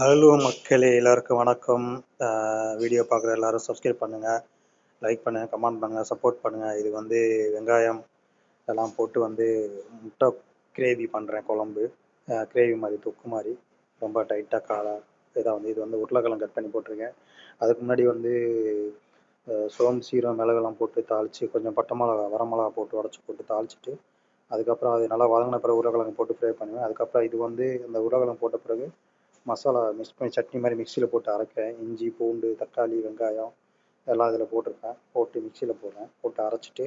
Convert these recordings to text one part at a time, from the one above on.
Hello மக்களே எல்லாருக்கும் வணக்கம். வீடியோ பார்க்குற எல்லாரும் சப்ஸ்கிரைப் பண்ணுங்கள் லைக் பண்ணுங்கள் கமெண்ட் பண்ணுங்கள் சப்போர்ட் பண்ணுங்கள் இது வந்து வெங்காயம் எல்லாம் போட்டு வந்து முட்டை கிரேவி பண்ணுறேன் குழம்பு. கிரேவி மாதிரி தொக்கு மாதிரி. ரொம்ப டைட்டாக காலா இதாக வந்து இது வந்து உருளைக்கிழங்கு கட் பண்ணி போட்டிருக்கேன். அதுக்கு முன்னாடி வந்து சோம் சோம்பு மிளகெல்லாம் போட்டு தாளித்து கொஞ்சம் பட்டை மிளகா வர மிளகா போட்டு உடச்சி போட்டு தாளிச்சிட்டு அதுக்கப்புறம் அது நல்லா வதங்கின பிறகு உருளைக்கிழங்கு போட்டு ஃப்ரை பண்ணுவேன். அதுக்கப்புறம் இது வந்து அந்த உருளைக்கிழங்கு போட்ட பிறகு மசாலா மிக்ஸ் பண்ணி சட்னி மாதிரி மிக்சியில் போட்டு அரைக்கிறேன் இஞ்சி பூண்டு தக்காளி வெங்காயம் எல்லாம் இதில் போட்டிருப்பேன். போட்டு மிக்சியில் போடுறேன் போட்டு அரைச்சிட்டு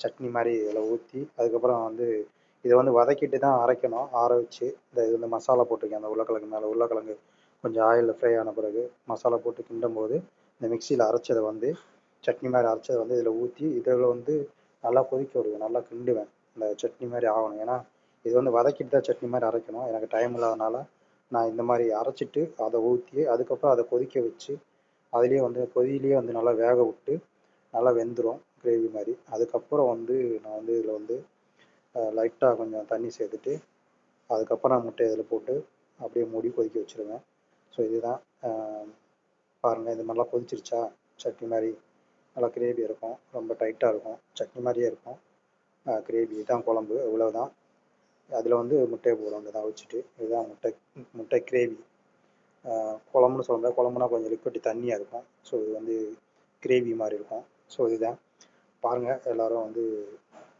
சட்னி மாதிரி இதில் ஊற்றி அதுக்கப்புறம் வந்து இதை வந்து வதக்கிட்டு தான் அரைக்கணும். ஆற வச்சு இந்த இது வந்து மசாலா போட்டிருக்கேன். அந்த உருளைக்கிழங்கு மேலே. உருளைக்கிழங்கு கொஞ்சம் ஆயிலில் ஃப்ரை ஆன பிறகு மசாலா போட்டு கிண்டும் போது இந்த மிக்சியில் அரைச்சதை வந்து சட்னி மாதிரி அரைச்சதை வந்து இதில் ஊற்றி இதில் வந்து நல்லா கொதிக்க விடுவேன். நல்லா கிண்டுவேன். இந்த சட்னி மாதிரி ஆகணும். ஏன்னா இது வந்து வதக்கிட்டு தான் சட்னி மாதிரி அரைக்கணும். எனக்கு டைம் இல்லாதனால நான் இந்த மாதிரி அரைச்சிட்டு அதை ஊற்றி அதுக்கப்புறம் அதை கொதிக்க வச்சு அதுலேயே வந்து கொதியிலேயே வந்து நல்லா வேக விட்டு நல்லா வெந்துடும் கிரேவி மாதிரி. அதுக்கப்புறம் வந்து நான் வந்து இதில் வந்து லைட்டாக கொஞ்சம் தண்ணி சேர்த்துட்டு அதுக்கப்புறம் முட்டை இதில் போட்டு அப்படியே மூடி கொதிக்க வச்சுருவேன். ஸோ இதுதான் பாருங்கள் இது மாதிரிலாம் கொதிச்சிருச்சா? சட்னி மாதிரி நல்லா கிரேவி இருக்கும். ரொம்ப டைட்டாக இருக்கும். சட்னி மாதிரியே இருக்கும். கிரேவி தான் குழம்பு. இவ்வளவுதான். அதில் வந்து முட்டையை போடுவோம். தான் வச்சுட்டு இதுதான் முட்டை முட்டை கிரேவி. குழம்புன்னு சொல்ல முடியாது. குழம்புனா கொஞ்சம் லிக்விட் தண்ணியாக இருக்கும். ஸோ இது வந்து கிரேவி மாதிரி இருக்கும். ஸோ இதுதான். பாருங்கள் எல்லோரும் வந்து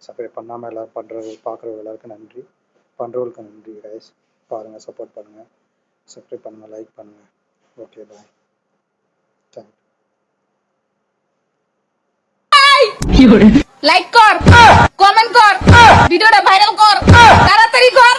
சப்ஸ்கிரைப் பண்ணாமல் எல்லோரும் பண்ணுறது பார்க்குறவங்க எல்லாருக்கும் நன்றி. பண்ணுறவர்களுக்கு நன்றி கைஸ் பாருங்கள் சப்போர்ட் பண்ணுங்கள் சப்ஸ்கிரைப் பண்ணுங்கள் லைக் பண்ணுங்கள் okay bye thank like comment কর। ভিডিওটা ভাইরাল কর। তাড়াতাড়ি কর।